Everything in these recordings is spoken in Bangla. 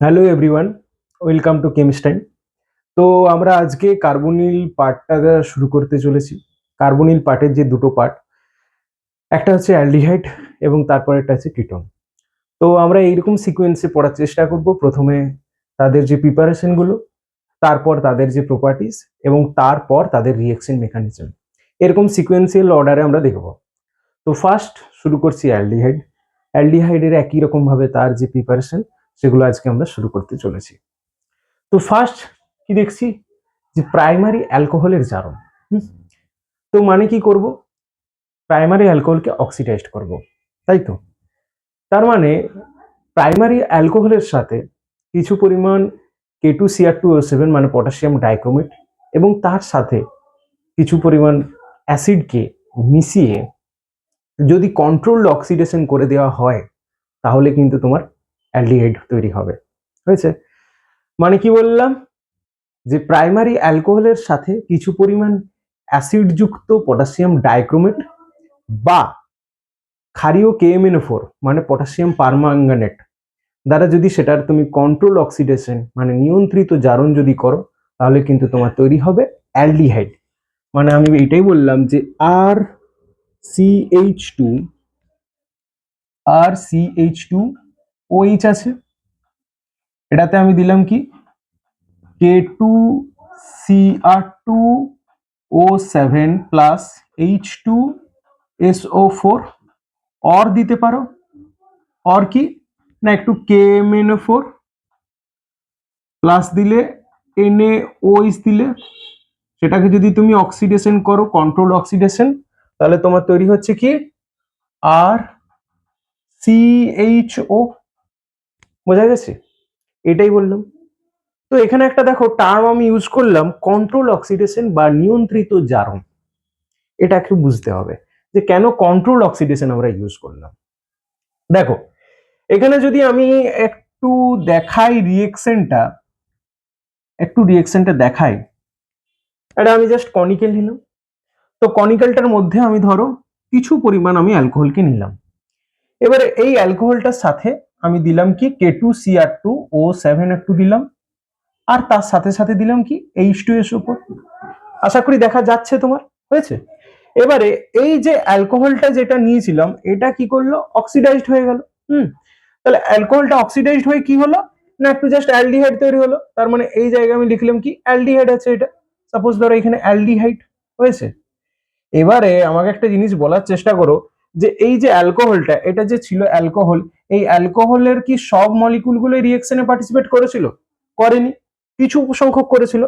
Hello everyone welcome to Chemistein তো আমরা আজকে কার্বনিল পার্টটা শুরু করতে চলেছি। কার্বনিল পার্টের যে দুটো পার্ট একটা হচ্ছে অ্যালডিহাইড এবং তারপর একটা হচ্ছে কিটোন তো আমরা এইরকম সিকোয়েন্সে পড়ার চেষ্টা করব। প্রথমে তাদের যে প্রিপারেশনগুলো তারপর তাদের যে প্রপার্টিস এবং তারপর তাদের রিয়েকশন মেকানিজম এরকম সিকোয়েন্সিয়াল অর্ডারে আমরা দেখব। তো ফার্স্ট শুরু করছি অ্যালডিহাইড। অ্যালডিহাইডের একই রকমভাবে তার যে প্রিপারেশন সেগুলো আজকে আমরা শুরু করতে চলেছি। তো ফার্স্ট কি দেখছি? যে প্রাইমারি অ্যালকোহলের জারণ? তো মানে কি করব? প্রাইমারি অ্যালকোহলকে অক্সিডাইজ করব। তাই তো? তার মানে প্রাইমারি অ্যালকোহলের সাথে কিছু পরিমাণ K two CR two seven মানে পটাশিয়াম ডাইক্রোমেট এবং তার সাথে কিছু পরিমাণ অ্যাসিডকে মিশিয়ে যদি কন্ট্রোলড অক্সিডেশন করে দেওয়া হয়, তাহলে কিন্তু তোমার অ্যালডিহাইড তৈরি হবে। হয়েছে? মানে কি বললাম? যে প্রাইমারি অ্যালকোহলের সাথে কিছু পরিমাণ অ্যাসিডযুক্ত পটাশিয়াম ডাইক্রোমেট বা ক্ষারীয় কেএমএনও মানে পটাশিয়াম পারমাঙ্গানেট দ্বারা যদি সেটার তুমি কন্ট্রোল অক্সিডেশন মানে নিয়ন্ত্রিত জারণ যদি করো, তাহলে কিন্তু তোমার তৈরি হবে অ্যালডিহাইড। মানে আমি এটাই বললাম যে R CH two R CH two OH আছে। এটাতে আমি দিলাম কি? K two C R two O seven plus H two S O four or দিতে পারো। অর কি? না, একটু K M N four plus দিলে এন এ ওইচ দিলে সেটাকে যদি তুমি অক্সিডেশন করো কন্ট্রোল অক্সিডেশন তাহলে তোমার তৈরি হচ্ছে কি? আর সিএইচ ও বোঝা গেছে? এটাই বললাম। তো এখানে একটা দেখো টার্ম আমি ইউজ করলাম কন্ট্রোল অক্সিডেশন বা নিয়ন্ত্রিত জারণ। এটা একটু বুঝতে হবে যে কেন কন্ট্রোল অক্সিডেশন আমরা ইউজ করলাম। দেখো, এখানে যদি আমি একটু দেখাই রিয়েকশনটা একটু রিয়েকশনটা দেখাই। এটা আমি জাস্ট কনিক্যাল নিলাম। তো কনিক্যালটার মধ্যে আমি ধরো কিছু পরিমাণ আমি অ্যালকোহলকে নিলাম। এবারে এই অ্যালকোহলটার সাথে আমি দিলাম কি K two C R two O seven আর টু দিলাম। আর তার সাথে সাথে দিলাম কি এইচ টু এস উপর আশা করি দেখা যাচ্ছে তোমার, হয়েছে? এবারে এই যে অ্যালকোহলটা যেটা নিয়েছিলাম, এটা কি করল? অক্সিডাইজড হয়ে গেল। হুম? তাহলে অ্যালকোহলটা অক্সিডাইজড হয়ে কি হলো? না, একটু জাস্ট অ্যালডিহাইড তৈরি হলো। তার মানে এই জায়গায় আমি লিখলাম কি অ্যালডিহাইড আছে এটা। সাপোজ ধরো এখানে অ্যালডিহাইড হয়েছে। এবারে আমাকে একটা জিনিস বলার চেষ্টা করো। যে এই যে অ্যালকোহলটা, এটা যে ছিল অ্যালকোহল, এই অ্যালকোহলের কি সব মলিকুলগুলো রিয়েকশনে পার্টিসিপেট করেছিল? করেনি। কিছু সংখ্যক করেছিল।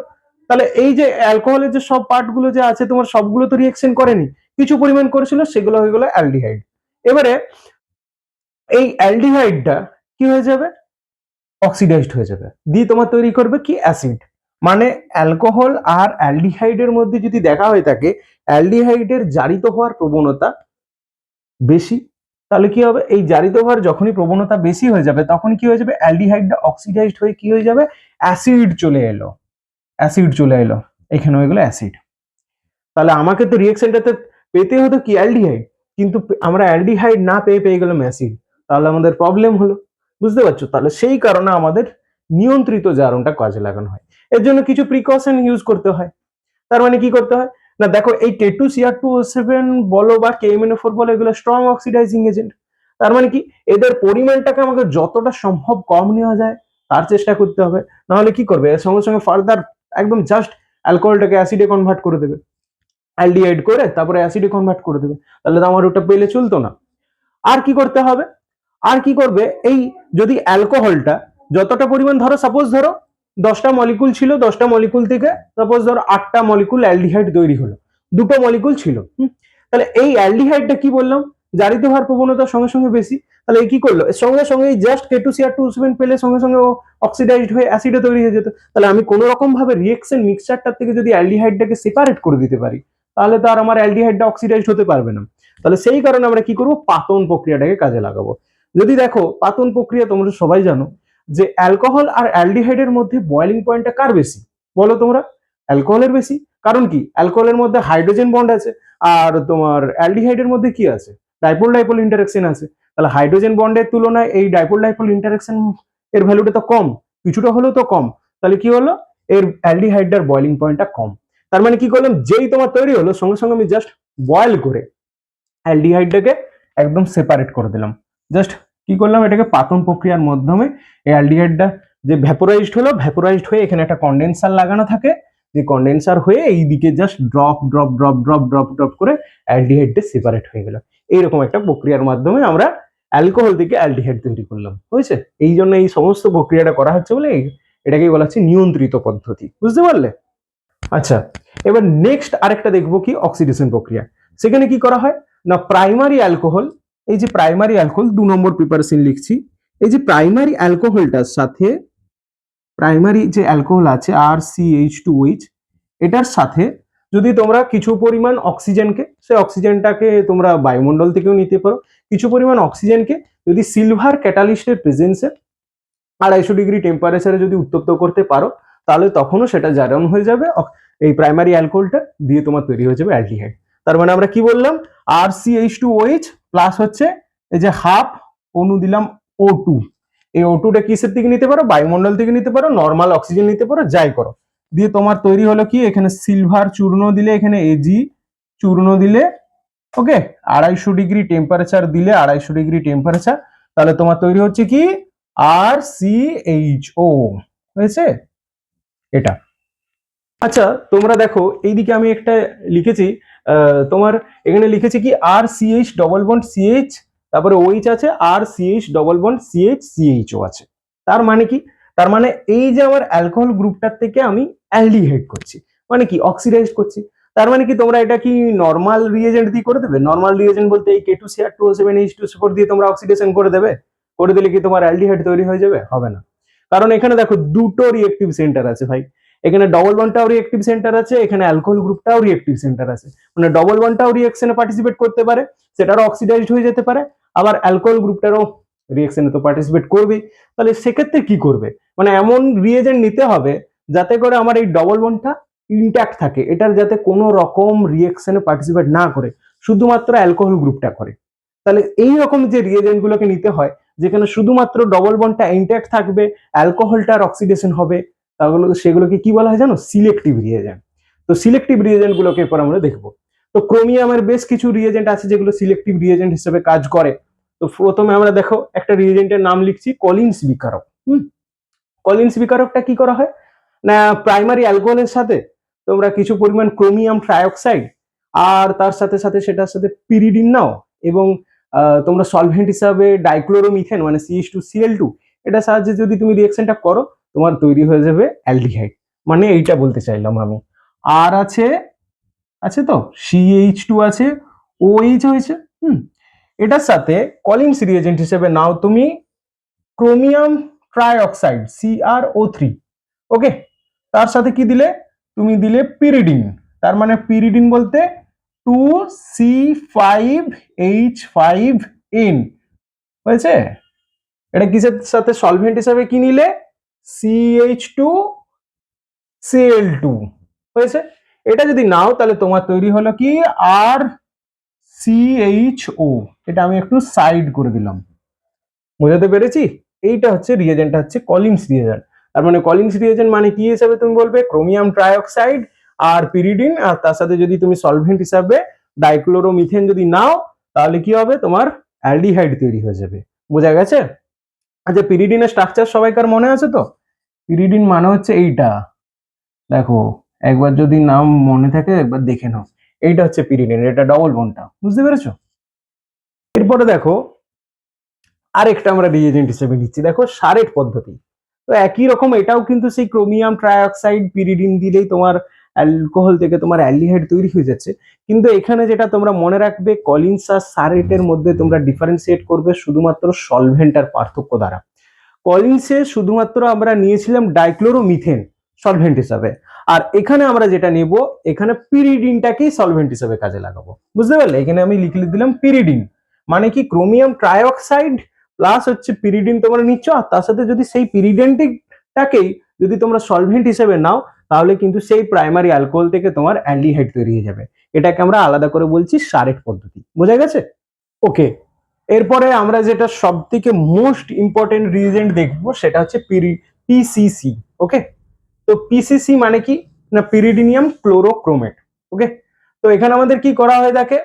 তাহলে এই যে অ্যালকোহলের যে সব পার্টগুলো যে আছে, তোমার সবগুলো তো রিয়েকশন করেনি। কিছু পরিমাণ করেছিল, সেগুলো হয়ে গেলো অ্যালডিহাইড। এবারে এই অ্যালডিহাইডটা কি হয়ে যাবে? অক্সিডাইজড হয়ে যাবে। দিয়ে তোমার তৈরি করবে কি? অ্যাসিড মানে অ্যালকোহল আর অ্যালডিহাইডের মধ্যে যদি দেখা হয়ে থাকে, অ্যালডিহাইডের জারিত হওয়ার প্রবণতা বেশি, তাহলে কি হবে? এই জারিত হওয়ার যখনই প্রবণতা বেশি হয়ে যাবে তখন কি হয়ে যাবে? অ্যালডিহাইডটা অক্সিডাইজড হয়ে কি হয়ে যাবে? অ্যাসিড চলে এলো। অ্যাসিড চলে এলো। এখানে হয়ে গেলো অ্যাসিড। তাহলে আমাকে তো রিয়েকশনটাতে পেতে হতো কি? অ্যালডিহাইড। কিন্তু আমরা অ্যালডিহাইড না পেয়ে পেয়ে গেলাম অ্যাসিড। তাহলে আমাদের প্রবলেম হলো। বুঝতে পারছ? তাহলে সেই কারণে আমাদের নিয়ন্ত্রিত জারণটা কাজে লাগানো হয়। এর জন্য কিছু প্রিকশন ইউজ করতে হয়। তার মানে কি করতে হয়? না, দেখো, এই K two CR two seven বলো বা কে এম ফোর বলো, এগুলো স্ট্রং অক্সিডাইজিং এজেন্ট তার মানে কি? এদের পরিমাণটাকে আমাকে যতটা সম্ভব কম নেওয়া যায়, তার চেষ্টা করতে হবে। নাহলে কি করবে? এর সঙ্গে সঙ্গে ফার্দার একদম জাস্ট অ্যালকোহলটাকে অ্যাসিডে কনভার্ট করে দেবে। অ্যালডিহাইড করে তারপরে অ্যাসিডে কনভার্ট করে দেবে। তাহলে তো আমার ওটা পেলে চলতো না। আর কি করতে হবে? আর কি করবে? এই যদি অ্যালকোহলটা যতটা পরিমাণ, ধরো সাপোজ ধরো দশটা মলিকুল ছিল, দশটা মলিকুল থেকে সাপোজ ধরো আটটা মলিকুল অ্যালডিহাইড তৈরি হলো, দুটো মলিকুল ছিল? তাহলে এই অ্যালডিহাইডটা কি বললাম? জারিত হওয়ার প্রবণতার সঙ্গে সঙ্গে বেশি, তাহলে কি করল? সঙ্গে সঙ্গে just K two CR two seven পেলে সঙ্গে সঙ্গে ও অক্সিডাইজড হয়ে অ্যাসিডে তৈরি হয়ে যেত। তাহলে আমি কোনো রকম ভাবে রিয়েকশন মিক্সচারটার থেকে যদি অ্যালডিহাইডটাকে সেপারেট করে দিতে পারি, তাহলে তো আর আমার অ্যালডিহাইডটা অক্সিডাইজড হতে পারবে না। তাহলে সেই কারণে আমরা কি করব? পাতন প্রক্রিয়াটাকে কাজে লাগাবো। যদি দেখো, পাতন প্রক্রিয়া তোমরা সবাই জানো যে অ্যালকোহল আর অ্যালডিহাইডের মধ্যে বয়লিং পয়েন্টটা কার বেশি? বলো তোমরা। অ্যালকোহলের বেশি। কারণ কি? অ্যালকোহলের মধ্যে হাইড্রোজেন বন্ড আছে। আর তোমার অ্যালডিহাইডের মধ্যে কি আছে? ডাইপোল ডাইপোল ইন্টারাকশন আছে। তাহলে হাইড্রোজেন বন্ডের তুলনায় এই ডাইপোল ডাইপোল ইন্টারাকশন এর ভ্যালুটা তো কম। কিছুটা হলেও তো কম। তাহলে কি হলো? এর অ্যালডিহাইডটার বয়লিং পয়েন্টটা কম। তার মানে কি করলাম? যেই তোমার তৈরি হলো, সঙ্গে সঙ্গে আমি জাস্ট বয়েল করে অ্যালডিহাইডটাকে একদম সেপারেট করে দিলাম। জাস্ট কি করলাম? এটাকে পাতন প্রক্রিয়ার মাধ্যমে এই অ্যালডিহাইডটা যে ভ্যাপোরাইজড হলো ভ্যাপোরাইজড হয়ে এখানে একটা কন্ডেন্সার লাগানো থাকে। যে কন্ডেন্সার হয়ে এই দিকে just drop drop drop drop drop drop করে অ্যালডিহাইডটা সেপারেট হয়ে গেল। এইরকম একটা প্রক্রিয়ার মাধ্যমে আমরা অ্যালকোহল থেকে অ্যালডিহাইড তৈরি করলাম। বুঝছে এই জন্য এই সমস্ত প্রক্রিয়াটা করা হচ্ছে বলে এটাকেই বলা হচ্ছে নিয়ন্ত্রিত পদ্ধতি। বুঝতে পারলে? আচ্ছা এবার নেক্সট আরেকটা দেখব কি অক্সিডেশন প্রক্রিয়া। সেখানে কি করা হয়? না প্রাইমারি অ্যালকোহল এই যে প্রাইমারি অ্যালকোহল দু নম্বর প্রিপারেশন লিখছি। এই যে প্রাইমারি অ্যালকোহলটার সাথে প্রাইমারি যে অ্যালকোহল আছে R C H two H এটার সাথে যদি তোমরা কিছু পরিমাণ অক্সিজেনকে সে অক্সিজেনটাকে তোমরা বায়ুমণ্ডল থেকেও নিতে পারো। কিছু পরিমাণ অক্সিজেনকে যদি সিলভার ক্যাটালিস্টের প্রেজেন্সে আড়াইশো ডিগ্রি টেম্পারেচারে যদি উত্তপ্ত করতে পারো, তাহলে তখনও সেটা জারণ হয়ে যাবে। এই প্রাইমারি অ্যালকোহলটা দিয়ে তোমার তৈরি হয়ে যাবে অ্যালডিহাইড তার মানে আমরা কি বললাম? R C H two OH plus হচ্ছে এই যে হাফ অনু দিলাম ও টু এই ও টুটা কিসের থেকে নিতে পারো? বায়ুমণ্ডল থেকে নিতে পারো নর্মাল অক্সিজেন নিতে পারো, যাই করো। দিয়ে তোমার তৈরি হলো কি? এখানে সিলভার চূর্ণ দিলে এখানে এজি চূর্ণ দিলে ওকে আড়াইশো ডিগ্রি টেম্পারেচার দিলে আড়াইশো ডিগ্রি টেম্পারেচার তাহলে তোমার তৈরি হচ্ছে কি? আর সি এইচ ও হয়েছে? এটা। আচ্ছা তোমরা দেখো, এইদিকে আমি একটা লিখেছি তোমার এখানে লিখেছে কি R CH double bond CH তারপরে ওইচ আছে R CH double bond CH CHO আছে। তার মানে কি? তার মানে এই যে আমার অ্যালকোহল গ্রুপটার থেকে আমি অ্যালডিহাইড করছি। মানে কি? অক্সিডাইজ করছি। তার মানে কি? তোমরা এটা কি নর্মাল রিয়েজেন্ট দিয়ে করে দেবে? নর্মাল রিয়েজেন্ট বলতে এই K two C R two seven H two four দিয়ে তোমরা অক্সিডেশন করে দেবে? করে দিলে কি তোমার অ্যালডিহাইড তৈরি হয়ে যাবে? হবে না। কারণ এখানে দেখো দুটো রিয়েক্টিভ সেন্টার আছে ভাই। এখানে ডবল বনটাও রিয়েক্টিভ সেন্টার আছে, এখানে অ্যালকোহল গ্রুপটাও রিয়েক্টিভ সেন্টার আছে। মানে ডবল ওয়ানটাও রিয়েকশনে পার্টিসিপেট করতে পারে, সেটারও অক্সিডাইজড হয়ে যেতে পারে, আবার অ্যালকোহল গ্রুপটারও রিয়েকশনে তো পার্টিসিপেট করবেই। তাহলে সেক্ষেত্রে কি করবে? মানে এমন রিয়েজেন্ট নিতে হবে যাতে করে আমার এই ডবল বনটা ইনট্যাক্ট থাকে, এটার যাতে কোনো রকম রিয়েকশনে পার্টিসিপেট না করে, শুধুমাত্র অ্যালকোহল গ্রুপটা করে। তাহলে এই রকম যে রিয়েজেন্টগুলোকে নিতে হয়, যেখানে শুধুমাত্র ডবল বনটা ইনট্যাক্ট থাকবে অ্যালকোহলটার অক্সিডেশন হবে তাহলে সেগুলোকে কি বলা হয় জানো? সিলেক্টিভ রিয়েজেন্ট তো সিলেক্টিভ রিয়েজেন্ট গুলোকে এরপর আমরা দেখব। তো ক্রোমিয়ামের বেশ কিছু রিয়েজেন্ট আছে যেগুলো সিলেক্টিভ রিয়েজেন্ট হিসেবে কাজ করে। তো প্রথমে আমরা দেখো, একটা রিয়েজেন্টের নাম লিখছি কলিন্স বিকারক। হুম? কলিন্স বিকারকটা কি করা হয়? না প্রাইমারি অ্যালকোহলের সাথে তোমরা কিছু পরিমাণ ক্রোমিয়াম ট্রাইঅক্সাইড আর তার সাথে সাথে সেটার সাথে পিরিডিন নাও এবং তোমরা সলভেন্ট হিসাবে ডাইক্লোরোমিথেন মানে সিএইচ টু সিএল টু এটা সাহায্যে যদি তুমি রিয়েকশনটা করো তোমার তৈরি হয়ে যাবে অ্যালডিহাইড। মানে এইটা বলতে চাইলাম আমি। আর আছে আছে তো? সিএইচ টু আছে ওএইচ হয়েছে, হুম? এটার সাথে কলিংস রিয়েজেন্ট হিসেবে নাও তুমি chromium trioxide CR O three okay তার সাথে কি দিলে? তুমি দিলে পিরিডিন তার মানে পিরিডিন বলতে two C five H five N হয়েছে? এটা কিসের সাথে সলভেন্ট হিসাবে কি নিলে? সিএইচ টু সিএল টু হয়েছে? এটা যদি নাও, তাহলে তোমার তৈরি হলো কি? আর সিএইচ ও এটা আমি একটু সাইড করে দিলাম। বোঝাতে পেরেছি? এইটা হচ্ছে রিয়েজেন্টটা হচ্ছে কলিংস রিয়েজেন্ট তার মানে কলিংস রিয়েজেন্ট মানে কি হিসাবে তুমি বলবে? ক্রোমিয়াম ট্রাইঅক্সাইড আর পিরিডিন আর তার সাথে যদি তুমি সলভেন্ট হিসাবে ডাইক্লোরোমিথেন যদি নাও, তাহলে কি হবে? তোমার অ্যালডিহাইড তৈরি হয়ে যাবে। বোঝা গেছে? আচ্ছা পিরিডিনের স্ট্রাকচার সবাইকার মনে আছে তো? পিরিডিন মানে হচ্ছে এইটা। দেখো, একবার যদি নাম মনে থাকে, একবার দেখে নাও। এইটা হচ্ছে পিরিডিন, এটা ডবল বনটা বুঝতে পেরেছ? এরপরে দেখো, আরেকটা আমরা রিয়েজেন্ট হিসেবে নিচ্ছি। দেখো সারেট পদ্ধতি। তো একই রকম এটাও কিন্তু সেই ক্রোমিয়াম ট্রাইঅক্সাইড পিরিডিন দিলেই তোমার অ্যালকোহল থেকে তোমার অ্যালডিহাইড তৈরি হয়ে যাচ্ছে। কিন্তু এখানে যেটা তোমরা মনে রাখবে কলিন্স সারেটের মধ্যে তোমরা ডিফারেন্সিয়েট করবে শুধুমাত্র সলভেন্ট আর পার্থক্য দ্বারা। কলিন্সে শুধুমাত্র আমরা নিয়েছিলাম ডাইক্লোরোমিথেন সলভেন্ট হিসাবে। আর এখানে আমরা যেটা নেব, এখানে পিরিডিনটাকেই সলভেন্ট হিসাবে কাজে লাগাবো। বুঝতে পারলে? এখানে আমি লিখে দিলাম পিরিডিন মানে কি? ক্রোমিয়াম ট্রাইঅক্সাইড প্লাস হচ্ছে পিরিডিন তোমরা নিচ্ছ, আর তার সাথে যদি সেই পিরিডেন্টিকটাকেই যদি তোমরা সলভেন্ট হিসেবে নাও, তাহলে কিন্তু সেই প্রাইমারি অ্যালকোহল থেকে তোমার অ্যালডিহাইড তৈরি হয়ে যাবে। এটাকে আমরা আলাদা করে বলছি সারেট পদ্ধতি। বোঝা গেছে? ওকে এরপরে আমরা যেটা সব থেকে মোস্ট ইম্পর্টেন্ট রিজেন্ট দেখব সেটা হচ্ছে পিসিসি ওকে তো পিসিসি মানে কি? না পিরিডিনিয়াম ক্লোরোক্রোমেট ওকে তো এখানে আমাদের কি করা হয়ে থাকে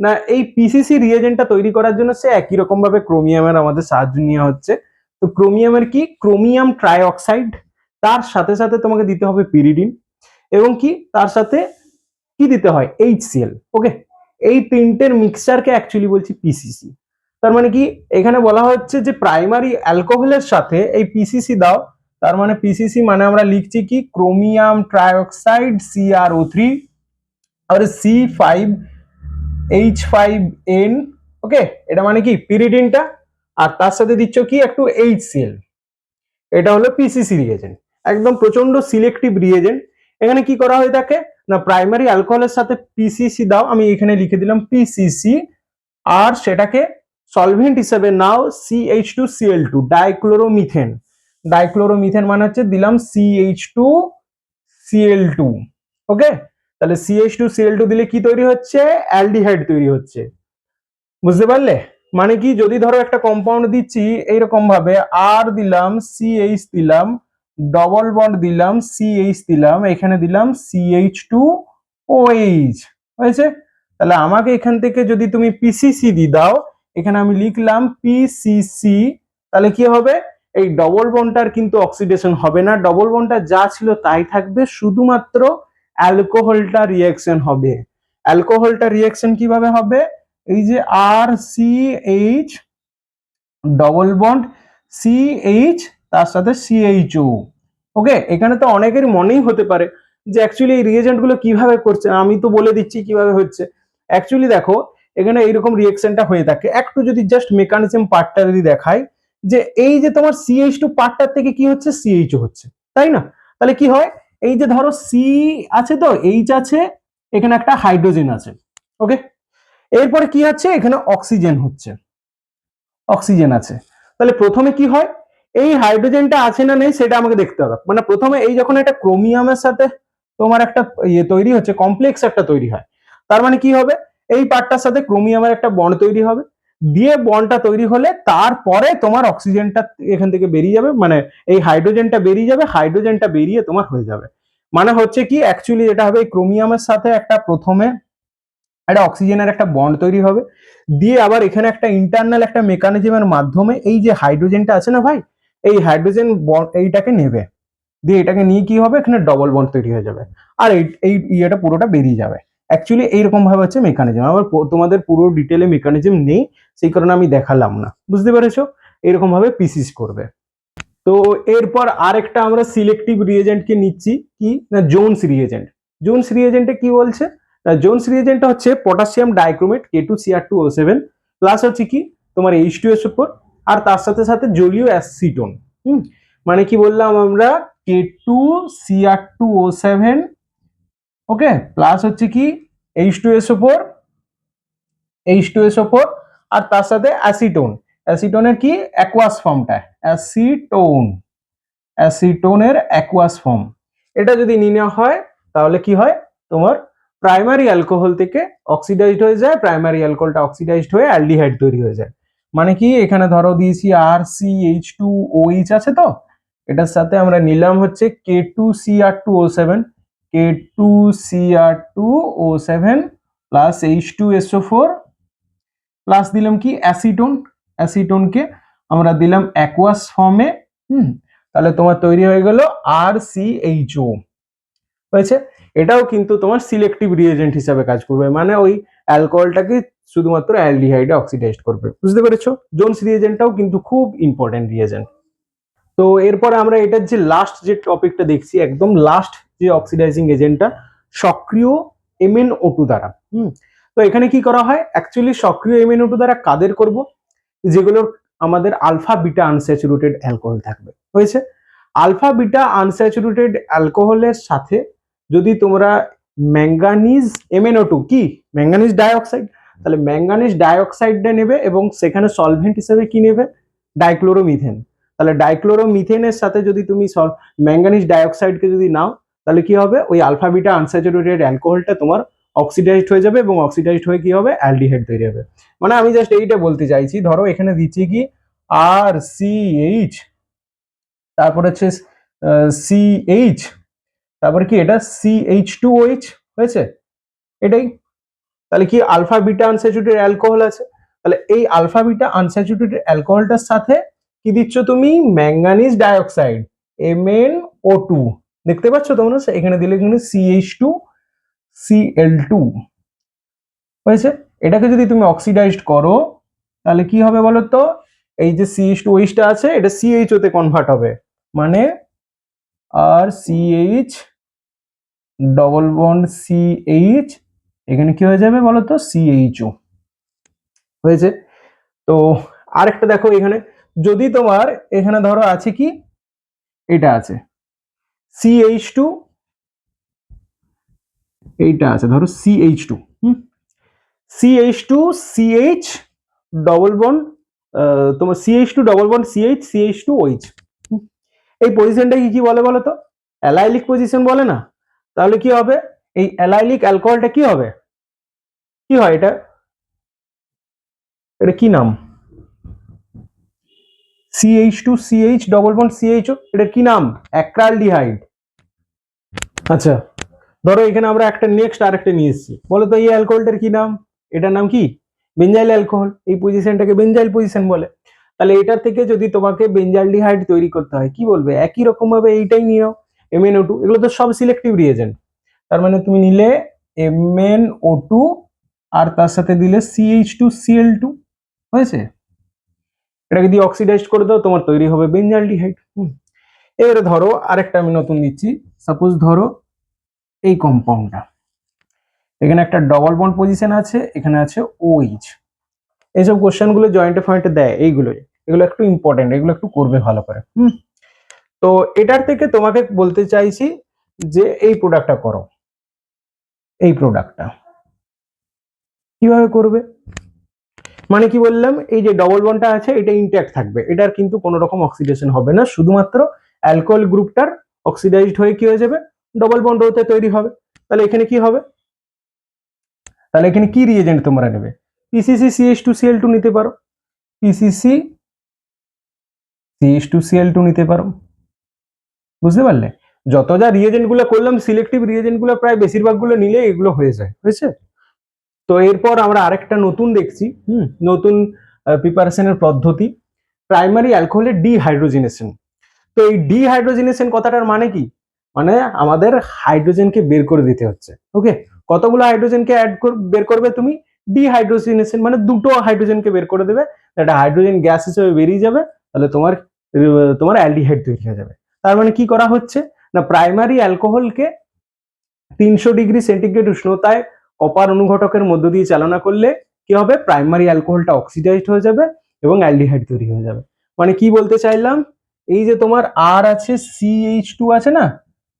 না, এই পিসিসি রিয়েজেন্টটা তৈরি করার জন্য সে একই রকম ভাবে ক্রোমিয়ামের আমাদের সাহায্য নেওয়া হচ্ছে। তো ক্রোমিয়ামের কি? ক্রোমিয়াম ট্রাইঅক্সাইড তার সাথে সাথে তোমাকে দিতে হবে পিরিডিন এবং কি? তার সাথে কি দিতে হয়? এইচসিএল ওকে এই তিনটের মিক্সচারকে অ্যাকচুয়ালি বলছি পিসিসি তার মানে কি? এখানে বলা হচ্ছে যে প্রাইমারি অ্যালকোহলের সাথে এই পিসিসি দাও, তার মানে পিসিসি মানে আমরা লিখছি কি? ক্রোমিয়াম ট্রাইঅক্সাইড সিআরও থ্রি আর C five H five N okay এটা মানে কি? পিরিডিনটা আর তার সাথে দিচ্ছ কি? একটু এইচ সিএল এটা হলো পিসিসি রিয়েজেন্ট একদম প্রচণ্ড সিলেক্টিভ রিয়েজেন্ট এখানে কি করা হয়ে থাকে? না প্রাইমারি অ্যালকোহলের সাথে পিসিসি দাও। আমি এখানে লিখে দিলাম পিসিসি আর সেটাকে সলভেন্ট হিসেবে নাও CH two CL two dichloromethane dichloromethane মানে হচ্ছে দিলাম CH two CL two okay তাহলে সিএইচ টু সিএল টু দিলে কি তৈরি হচ্ছে? অ্যালডিহাইড তৈরি হচ্ছে। বুঝতে পারলে? মানে কি? যদি ধরো একটা কম্পাউন্ড দিচ্ছি এইরকম ভাবে আর দিলাম সিএইচ দিলাম ডবল বন্ড দিলাম সিএইচ দিলাম, এখানে দিলাম সিএইচ টু ও ওএইচ হয়েছে? তাহলে আমাকে এখান থেকে যদি তুমি পিসিসি দি দাও এখানে আমি লিখলাম পিসিসি তাহলে কি হবে? এই ডবল বন্ডটার কিন্তু অক্সিডেশন হবে না। ডবল বন্ডটা যা ছিল তাই থাকবে, শুধুমাত্র অ্যালকোহলটা রিয়াকশন হবে। অ্যালকোহলটা রিয়াকশন কীভাবে হবে? এই যে R C H double bond C H তার সাথে সিএইচও ওকে এখানে তো অনেকের মনেই হতে পারে যে অ্যাকচুয়ালি এই রিয়েজেন্টগুলো কীভাবে করছে? আমি তো বলে দিচ্ছি কীভাবে হচ্ছে। অ্যাকচুয়ালি দেখো এখানে এইরকম রিয়েকশনটা হয়ে থাকে। একটু যদি জাস্ট মেকানিজম পার্টটা যদি দেখাই, যে এই যে তোমার সিএইচ টু পার্টটার থেকে কি হচ্ছে? সিএইচও হচ্ছে, তাই না? তাহলে কি হয়? এই যে ধরো সি আছে তো এইচ আছে, এখানে একটা হাইড্রোজেন আছে ওকে এরপরে কি আছে এখানে অক্সিজেন হচ্ছে অক্সিজেন আছে। তাহলে প্রথমে কি হয়? এই হাইড্রোজেনটা আছে না নেই, সেটা আমাকে দেখতে হবে। মানে প্রথমে এই যখন একটা ক্রোমিয়ামের সাথে তোমার একটা ইয়ে তৈরি হচ্ছে কমপ্লেক্স একটা তৈরি হয়, তার মানে কি হবে? এই পার্টটার সাথে ক্রোমিয়ামের একটা বন্ড তৈরি হবে। দিয়ে বন্ডটা তৈরি হলে তারপরে তোমার অক্সিজেনটা এখান থেকে বেরিয়ে যাবে মানে এই হাইড্রোজেনটা বেরিয়ে যাবে হাইড্রোজেনটা বেরিয়ে তোমার হয়ে যাবে। মানে হচ্ছে কি অ্যাকচুয়ালি যেটা হবে, এই ক্রোমিয়ামের সাথে একটা প্রথমে একটা অক্সিজেনের একটা বন্ড তৈরি হবে। দিয়ে আবার এখানে একটা ইন্টারনাল একটা মেকানিজমের মাধ্যমে এই যে হাইড্রোজেনটা আছে না ভাই, এই হাইড্রোজেন এইটাকে নেবে। দিয়ে এটাকে নিয়ে কি হবে? এখানে ডবল বন্ড তৈরি হয়ে যাবে। আর এই ইয়েটা পুরোটা বেরিয়ে যাবে। অ্যাকচুয়ালি এইরকম ভাবে হচ্ছে মেকানিজম আবার তোমাদের পুরো ডিটেলে মেকানিজম নেই, সেই কারণে আমি দেখালাম না। বুঝতে পেরেছ? এরকম ভাবে পিসিস করবে। তো এরপর আরেকটা আমরা সিলেক্টিভ রিয়েজেন্টকে নিচ্ছি। কি? না জোনস রিয়েজেন্ট জোনস রিয়েজেন্টে কি বলছে? না জোনস রিয়েজেন্টটা হচ্ছে potassium dichromate K two CR two O seven plus হচ্ছে কি? তোমার এইচ টু এস ফোর আর তার সাথে সাথে জলীয় অ্যাসিটোন হুম? মানে কি বললাম আমরা? K two CR two O seven okay? Plus হচ্ছে কি? H two SO four H two SO four আর তার সাথে অ্যাসিটোন অ্যাসিটোনের কি? অ্যাকোয়াস ফর্মটা অ্যাসিটোন অ্যাসিটোনের অ্যাকোয়াস ফর্ম এটা যদি নিয়ে নেওয়া হয়, তাহলে কি হয়? তোমার প্রাইমারি অ্যালকোহল থেকে অক্সিডাইজড হয়ে যায় প্রাইমারি অ্যালকোহলটা অক্সিডাইজড হয়ে অ্যালডিহাইড তৈরি হয়ে যায়। মানে কি? এখানে ধরো দিয়েছি R C H two O H আছে তো? এটার সাথে আমরা নিলাম হচ্ছে K two C R two O seven K two C R two O seven plus H two SO four plus দিলাম কি অ্যাসিটোন অ্যাসিটোনকে আমরা দিলাম অ্যাকোয়াস ফর্মে হুম, তাহলে তোমার তৈরি হয়ে গেল আর সি এইচ ও হয়েছে? এটাও কিন্তু তোমার সিলেক্টিভ রিয়েজেন্ট হিসাবে কাজ করবে মানে ওই অ্যালকোহলটাকে শুধুমাত্র অ্যালডিহাইডে অক্সিডাইজ করবে, বুঝতে পেরেছ? জোনস রিয়েজেন্টটাও কিন্তু খুব ইম্পর্টেন্ট রিয়েজেন্ট তো এরপরে আমরা এটার যে লাস্ট যে টপিকটা দেখছি, একদম লাস্ট যে অক্সিডাইজিং এজেন্টটা সক্রিয় এমএন ওটু দ্বারা। হুম? তো এখানে কি করা হয়? অ্যাকচুয়ালি সক্রিয় এমএন ওটু দ্বারা কাদের করব? যেগুলোর আমাদের আলফা বিটা আনস্যাচুরেটেড অ্যালকোহল থাকবে। হয়েছে? আলফা বিটা আনস্যাচুরেটেড অ্যালকোহলের সাথে যদি তোমরা ম্যাঙ্গানিজ এমএনও টু কি? ম্যাঙ্গানিজ ডাইঅক্সাইড তাহলে ম্যাঙ্গানিজ ডাইঅক্সাইডটা নেবে এবং সেখানে সলভেন্ট হিসেবে কি নেবে? ডাইক্লোরোমিথেন তাহলে ডাইক্লোরোমিথেনের সাথে যদি তুমি ম্যাঙ্গানিজ ডাইঅক্সাইডকে যদি নাও তাহলে কি হবে? ওই আলফা বিটা আনস্যাচুরেটেড অ্যালকোহলটা তোমার অক্সিডাইজড হয়ে যাবে এবং অক্সিডাইজড হয়ে কি হবে? অ্যালডিহাইড তৈরি হবে। মানে আমি জাস্ট এইটা বলতে চাইছি, ধরো এখানে দিচ্ছি কি? আর সি এইচ তারপর হচ্ছে সি এইচ তারপর কি এটা? সি এইচ টু ওইচ হয়েছে? এটাই। তাহলে কি আলফা বিটা আনস্যাচুরেটেড অ্যালকোহল আছে? তাহলে এই আলফা বিটা আনস্যাচুরেটেড অ্যালকোহলটার সাথে কি দিচ্ছ তুমি? Manganese dioxide M N O two দেখতে পাচ্ছ তোমরা? এখানে দিলে এখানে সিএইচ টু সিএল টু হয়েছে? এটাকে যদি তুমি অক্সিডাইজড করো, তাহলে কি হবে বলো তো এই যে সিএইচ টু এইচটা আছে, এটা সিএইচ তে কনভার্ট হবে। মানে R CH double bond CH এখানে কি হয়ে যাবে বলো তো সিএইচও হয়েছে? তো আরেকটা দেখো এখানে। যদি তোমার এখানে ধরো আছে কি? এটা আছে। সিএইচ টু এইটা আছে, ধরো CH two hmm? CH two CH double bond তোমার CH two double bond CH CH two OH এই পজিশনটা কি কি বলে বলো তো অ্যালাইলিক পজিশন বলে না? তাহলে কি হবে? এই অ্যালাইলিক অ্যালকোহলটা কি হবে? কি হয় এটা? এটা কি নাম? CH two CH double bond CHO এটা কি নাম? অ্যাক্রালডিহাইড আচ্ছা ধরো এখানে আমরা একটা নেক্সট আরেকটা নিয়ে এসেছি। বলো তো, এই অ্যালকোহলটার কি নাম? এটার নাম কি? বেঞ্জাইল অ্যালকোহল এই পজিশনটাকে বেঞ্জাইল পজিশন বলে। তাহলে এটার থেকে যদি তোমাকে বেঞ্জালডিহাইড তৈরি করতে হয়, কি বলবে? একই রকম ভাবে এইটাই নিও এমএনও টু এগুলো তো সব সিলেক্টিভ রিয়েজেন্ট তার মানে তুমি নিলে এমএনও টু আর তার সাথে দিলে সিএইচ টু সিএল টু হয়েছে? এটাকে দিয়ে অক্সিডাইজ করে দাও, তোমার তৈরি হবে বেঞ্জালডিহাইড হুম। এবারে ধরো আরেকটা আমি নতুন দিচ্ছি সাপোজ ধরো এই কম্পাউন্ডটা এখানে একটা ডবল বন্ড পজিশন আছে, এখানে আছে ওইচ এইসব কোশ্চেনগুলো জয়েন্টে ফয়েন্টে দেয়, এইগুলোই। এগুলো একটু ইম্পর্টেন্ট এগুলো একটু করবে ভালো করে। হুম। তো এটার থেকে তোমাকে বলতে চাইছি যে এই প্রোডাক্টটা করো। এই প্রোডাক্টটা কীভাবে করবে? মানে কি বললাম? এই যে ডবল বনটা আছে, এটা ইনট্যাক্ট থাকবে। এটার কিন্তু কোনো রকম অক্সিডেশন হবে না। শুধুমাত্র অ্যালকোহল গ্রুপটার অক্সিডাইজড হয়ে কি হয়ে যাবে? ডবল বন্ড হতে তৈরি হবে। তাহলে এখানে কি হবে? তাহলে এখানে কি রিয়েজেন্ট তোমরা নেবে? PCC CH two CL two নিতে পারো। PCC CH two CL two নিতে পারো। বুঝতে পারলে? যত যা রিয়েজেন্টগুলো করলাম সিলেক্টিভ রিয়েজেন্টগুলো প্রায় বেশিরভাগগুলো নিলে এগুলো হয়ে যায়। হয়েছে? তো এরপর আমরা আরেকটা নতুন দেখছি, হুম, নতুন প্রিপারেশনের পদ্ধতি প্রাইমারি অ্যালকোহলের ডিহাইড্রোজেনেশন তো এই ডিহাইড্রোজেনেশন কথাটার মানে কি? মানে আমাদের হাইড্রোজেনকে বের করে দিতে হচ্ছে ওকে কতগুলো হাইড্রোজেনকে অ্যাড বের করবে তুমি? ডিহাইড্রোজেনেশন মানে দুটো হাইড্রোজেনকে বের করে দেবে, একটা হাইড্রোজেন গ্যাস হিসেবে বেরিয়ে যাবে, তাহলে তোমার তোমার অ্যালডিহাইড তৈরি হয়ে যাবে। তার মানে কি করা হচ্ছে? না প্রাইমারি অ্যালকোহলকে তিনশো ডিগ্রি সেন্টিগ্রেড উষ্ণতায় কপার অনুঘটকের মধ্য দিয়ে চালনা করলে কি হবে? প্রাইমারি অ্যালকোহলটা অক্সিডাইজড হয়ে যাবে এবং অ্যালডিহাইড তৈরি হয়ে যাবে। মানে কি বলতে চাইলাম? এই যে তোমার আর আছে সিএইচ টু আছে না?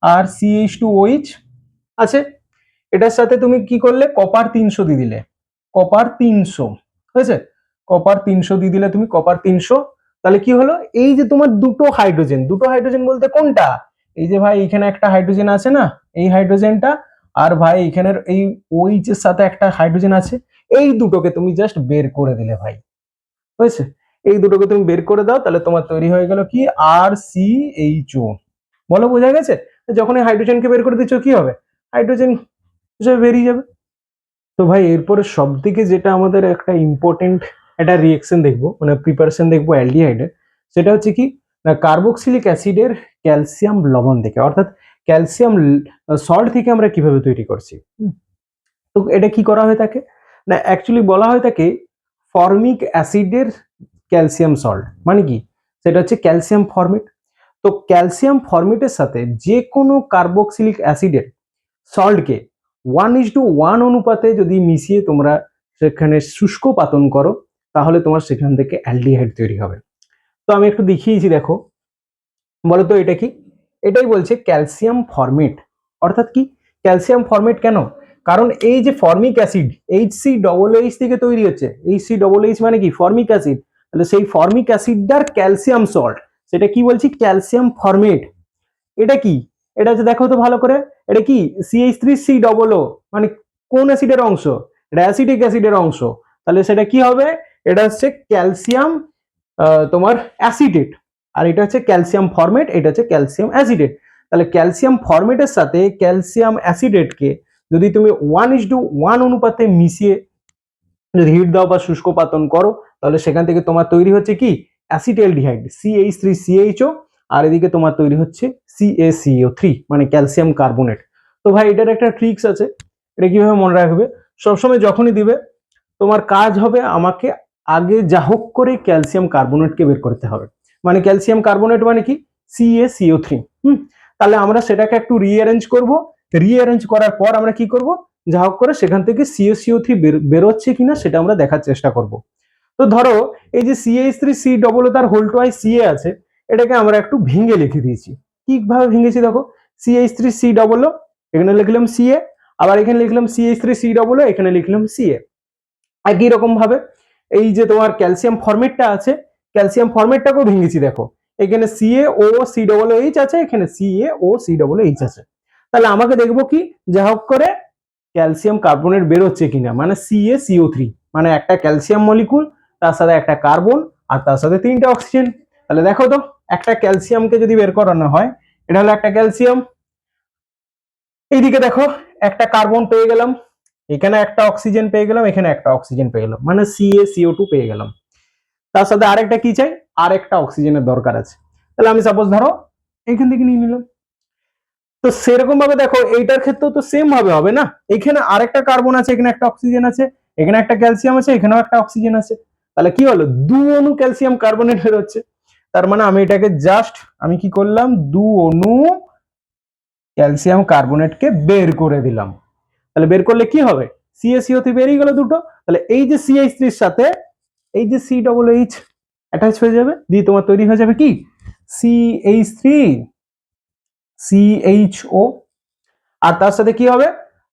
আর সিএইচ টু ওইচ আছে। এটার সাথে তুমি কি করলে? কপার তিনশো দিয়ে দিলে। কপার তিনশো হয়েছে কপার তিনশো দিয়ে দিলে তুমি কপার তিনশো। তাহলে কি হলো? এই যে তোমার দুটো হাইড্রোজেন দুটো হাইড্রোজেন বলতে কোনটা? এই যে ভাই, এখানে একটা হাইড্রোজেন আছে না? এই হাইড্রোজেনটা আর ভাই, এখানের এই ওইচ এর সাথে একটা হাইড্রোজেন আছে, এই দুটোকে তুমি জাস্ট বের করে দিলে ভাই। হয়েছে? এই দুটোকে তুমি বের করে দাও, তাহলে তোমার তৈরি হয়ে গেল কি? আর সি এইচ ও বলো, বোঝা গেছে? যখন এই হাইড্রোজেনকে বের করে দিচ্ছ, কি হবে? হাইড্রোজেন হিসেবে বেরিয়ে যাবে। তো ভাই, এরপরে সব থেকে যেটা আমাদের একটা ইম্পর্টেন্ট একটা রিয়েকশন দেখব মানে প্রিপারেশন দেখব অ্যালডিহাইডের সেটা হচ্ছে কি? না কার্বক্সিলিক অ্যাসিডের ক্যালসিয়াম লবণ থেকে অর্থাৎ ক্যালসিয়াম সল্ট থেকে আমরা কীভাবে তৈরি করছি? তো এটা কি করা হয়ে থাকে না অ্যাকচুয়ালি বলা হয় থাকে ফর্মিক অ্যাসিডের ক্যালসিয়াম সল্ট। মানে কি? সেটা হচ্ছে ক্যালসিয়াম ফর্মেট। তো ক্যালসিয়াম ফর্মেটের সাথে যে কোনো কার্বক্সিলিক অ্যাসিডের সল্টকে ওয়ান ইস টু ওয়ান অনুপাতে যদি মিশিয়ে তোমরা সেখানে শুষ্ক পাতন করো তাহলে তোমার সেখান থেকে অ্যালডিহাইড তৈরি হবে। তো আমি একটু দেখিয়েছি দেখো। বলো তো এটা কি? এটাই বলছে ক্যালসিয়াম ফর্মেট অর্থাৎ কি? ক্যালসিয়াম ফর্মেট কেন? কারণ এই যে formic acid H C double H থেকে তৈরি হচ্ছে। এইচ সি ডবল এইচ মানে কি? ফর্মিক অ্যাসিড তাহলে সেই ফর্মিক অ্যাসিডটার ক্যালসিয়াম সল্ট সেটা কি বলছি? ক্যালসিয়াম ফর্মেট এটা কি? এটা হচ্ছে, দেখো তো ভালো করে, এটা কি? CH three C double O মানে কোন অ্যাসিডের অংশ? এটা অ্যাসিডিক অ্যাসিডের অংশ। তাহলে সেটা কি হবে? এটা হচ্ছে ক্যালসিয়াম তোমার অ্যাসিডেট আর এটা হচ্ছে ক্যালসিয়াম ফরমেট এটা হচ্ছে ক্যালসিয়াম অ্যাসিডেট তাহলে ক্যালসিয়াম ফরমেটের সাথে ক্যালসিয়াম অ্যাসিডেটকে যদি তুমি ওয়ান ইস টু ওয়ান অনুপাতে মিশিয়ে যদি হিট দাও বা শুষ্ক পাতন করো, তাহলে সেখান থেকে তোমার তৈরি হচ্ছে কি? অ্যাসিটেলডিহাইড সিএইচ থ্রি সিএইচও আর এদিকে তোমার তৈরি হচ্ছে সিএসিও থ্রি মানে ক্যালসিয়াম কার্বোনেট তো ভাই, এটার একটা ট্রিক্স আছে, এটা কীভাবে মনে রাখবে? সবসময় যখনই দিবে, তোমার কাজ হবে আমাকে আগে যা হোক করে ক্যালসিয়াম কার্বোনেটকে বের করতে হবে। মানে ক্যালসিয়াম কার্বোনেট মানে কি? CACO three hmm? তাহলে আমরা সেটাকে একটু রিঅ্যারেঞ্জ করব। রিঅ্যারেঞ্জ করার পর আমরা কি করব? যা হোক করে সেখান থেকে সিএসিও থ্রি বেরোচ্ছে কিনা সেটা আমরা দেখার চেষ্টা করব। তো ধরো, এই যে সিএইচ থ্রি সি ডবল তার হোল টোয়াই সিএ আছে, এটাকে আমরা একটু ভেঙে লিখে দিয়েছি। কীভাবে ভেঙেছি দেখো? সিএইচ থ্রি সি ডবল এখানে লিখলাম সিএ আবার এখানে লিখলাম সিএইচ থ্রি সি ডবল এখানে লিখলাম সিএ একই রকম ভাবে, এই যে তোমার ক্যালসিয়াম ফরমেটটা আছে ক্যালসিয়াম ফরমেটটাকেও ভেঙেছি, দেখো। এখানে CA O C double H আছে, এখানে CA O C double H আছে। তাহলে আমাকে দেখব কি? যা হোক করে ক্যালসিয়াম কার্বনেট বেরোচ্ছে কিনা? মানে সিএ সিও থ্রি মানে একটা ক্যালসিয়াম মলিকুল, তার সাথে একটা কার্বন, আর তার সাথে তিনটা অক্সিজেন। তাহলে দেখো তো, একটা ক্যালসিয়ামকে যদি বের করানো হয়, এটা হলো একটা ক্যালসিয়াম। এইদিকে দেখো, একটা কার্বন পেয়ে গেলাম। এখানে একটা অক্সিজেন পেয়ে গেলাম, এখানে একটা অক্সিজেন পেয়ে গেলাম। মানে সিএ সিও টু পেয়ে গেলাম। তার সাথে আরেকটা কি চাই? আরেকটা অক্সিজেনের দরকার আছে। তাহলে আমি সাপোজ ধরো এখান থেকে নিয়ে নিলাম। তো সেরকম ভাবে দেখো, এইটার ক্ষেত্রেও তো সেম ভাবে হবে না? এখানে আরেকটা কার্বন আছে, এখানে একটা অক্সিজেন আছে, এখানে একটা ক্যালসিয়াম আছে, এখানেও একটা অক্সিজেন আছে। তাহলে কি হলো? দু অণু ক্যালসিয়াম কার্বনেট বেরোচ্ছে তার মানে আমি এটাকে জাস্ট আমি কি করলাম? দু অণু ক্যালসিয়াম কার্বনেটকে বের করে দিলাম। তাহলে বের করলে কি হবে? সিএসিও থ্রি বেরিয়ে গেল দুটো। তাহলে এই যে সিএইচ থ্রির সাথে এই যে সি ডবল এইচ অ্যাটাচ হয়ে যাবে, দিয়ে তোমার তৈরি হয়ে যাবে কি? C H three C H O আর তার সাথে কি হবে?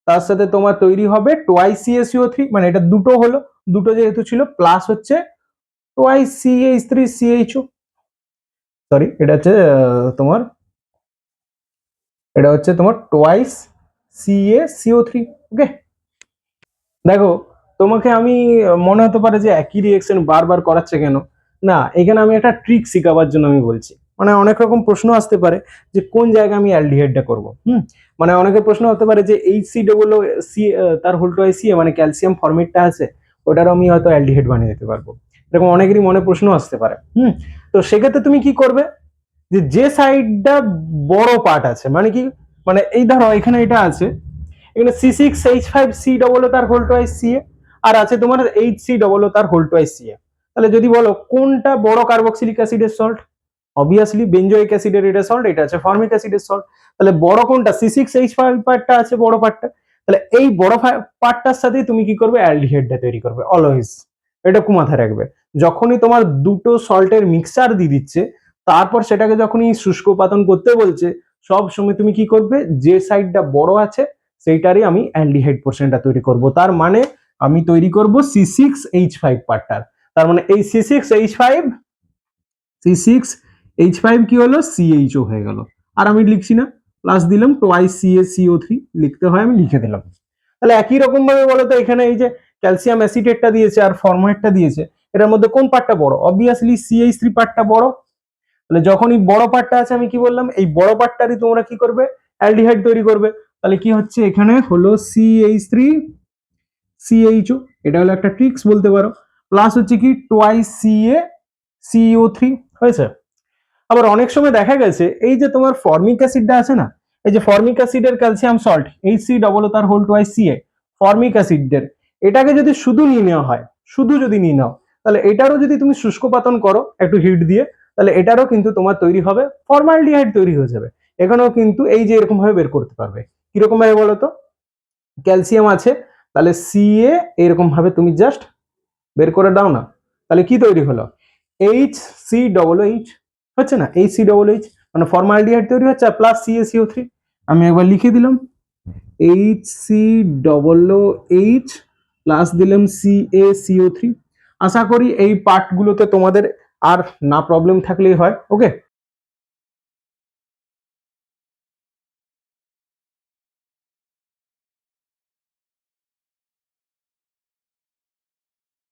তার সাথে তোমার তৈরি হবে টোয়াই সিএসিও থ্রি মানে এটা দুটো হলো, দুটো যেহেতু ছিল প্লাস হচ্ছে twice CH three CHO sorry এটা হচ্ছে তোমার, এটা হচ্ছে তোমার twice C CA CO three okay দেখো তোমাকে আমি, মনে হতে পারে যে একই রিয়েকশন বারবার করাচ্ছে কেন? না, এখানে আমি একটা ট্রিক শেখাবার জন্য আমি বলছি। মানে অনেক রকম প্রশ্ন আসতে পারে যে কোন জায়গায় আমি অ্যালডিহাইডটা করব। হুম? মানে অনেকের প্রশ্ন হতে পারে যে এইচ সি ডবল সি তার হোল্টো সি মানে ক্যালসিয়াম ফরমেটটা আছে, ওটারও আমি হয়তো অ্যালডিহাইড বানিয়ে দিতে পারব। এরকম অনেকেরই মনে প্রশ্ন আসতে পারে। হুম? তো সেক্ষেত্রে তুমি কি করবে? যে যে সাইডটা বড় পার্ট আছে মানে কি? মানে এই ধরো, এখানে এটা আছে। এখানে C six H five C double তার হোল টোয়াইস সি এ আর আছে তোমার এইচ সি ডবল তার হোল টোয়াইস সি এ তাহলে যদি বলো, কোনটা বড় কার্বক্সিলিক অ্যাসিডের সল্ট অবভিয়াসলি বেঞ্জোইক অ্যাসিডের এটা সল্ট এটা আছে ফর্মিক অ্যাসিডের সল্ট তাহলে বড় কোনটা? সি সিক্স এইচ ফাইভ পার্টটা আছে বড় পার্টটা তাহলে এই বড় পার্টটার সাথে তুমি কি করবে? অ্যালডিহাইডটা তৈরি করবে অলওয়েজ এটা খুব মাথায় রাখবে। যখনই তোমার দুটো সল্টের মিক্সচার দিয়ে দিচ্ছে, তারপর সেটাকে যখনই শুষ্ক পাতন করতে বলছে, সব সময় তুমি কি করবে? যে সাইডটা বড় আছে, সেইটারই আমি অ্যালডিহাইড পোর্শনটা তৈরি করব। তার মানে আমি তৈরি করব সি সিক্স এইচ ফাইভ পার্টটার তার মানে এই C six H five C six H five কি হলো? সিএইচও হয়ে গেল। আর আমি লিখছি না প্লাস দিলাম টোয়াইস সিএ সিও থ্রি লিখতে হয়, আমি লিখে দিলাম। তাহলে একই রকম ভাবে বলো তো, এখানে এই যে ক্যালসিয়াম অ্যাসিটেটটা দিয়েছে আর ফরমেটটা দিয়েছে, এটার মধ্যে কোন পার্টটা বড়? অবভিয়াসলি সিএইচ থ্রি পার্টটা বড়। তাহলে যখন এই বড় পার্টটা আছে, আমি কি বললাম? এই বড় পার্টটারই তোমরা কি করবে? অ্যালডিহাইড তৈরি করবে। তাহলে কি হচ্ছে? এখানে হলো সিএইচ থ্রি সিএইচও এটা হলো একটা ট্রিক্স বলতে পারো। প্লাস হচ্ছে কি টোয়াইস সিএ সিও থ্রি হয়েছে? আবার অনেক সময় দেখা গেছে, এই যে তোমার ফর্মিক অ্যাসিডটা আছে না, এই যে ফর্মিক অ্যাসিডের calcium salt H C double তার হোল টোয়াইস সিএ ফর্মিক অ্যাসিডের এটাকে যদি শুধু নিয়ে নেওয়া হয়, শুধু যদি নিয়ে নাও, তাহলে এটারও যদি তুমি শুষ্ক পাতন করো, একটু হিট দিয়ে, তাহলে এটারও কিন্তু তোমার তৈরি হবে ফর্মালডিহাইড তৈরি হয়ে যাবে। এখানেও কিন্তু এই যে এরকম ভাবে বের করতে পারবে। কীরকম ভাবে বলো তো ক্যালসিয়াম আছে তাহলে সিএ এরকম ভাবে তুমি জাস্ট বের করে দাও না। তাহলে কি তৈরি হলো? এইচ সি ডবল এইচ হচ্ছে না? এইচ সি ডবল এইচ মানে ফর্মালডিহাইড তৈরি হচ্ছে আর প্লাস সিএসিও থ্রি আমি একবার লিখে দিলাম। H C double H plus দিলাম সি এ সিও থ্রি আশা করি এই পার্টগুলোতে তোমাদের আর না প্রবলেম থাকলেই হয় ওকে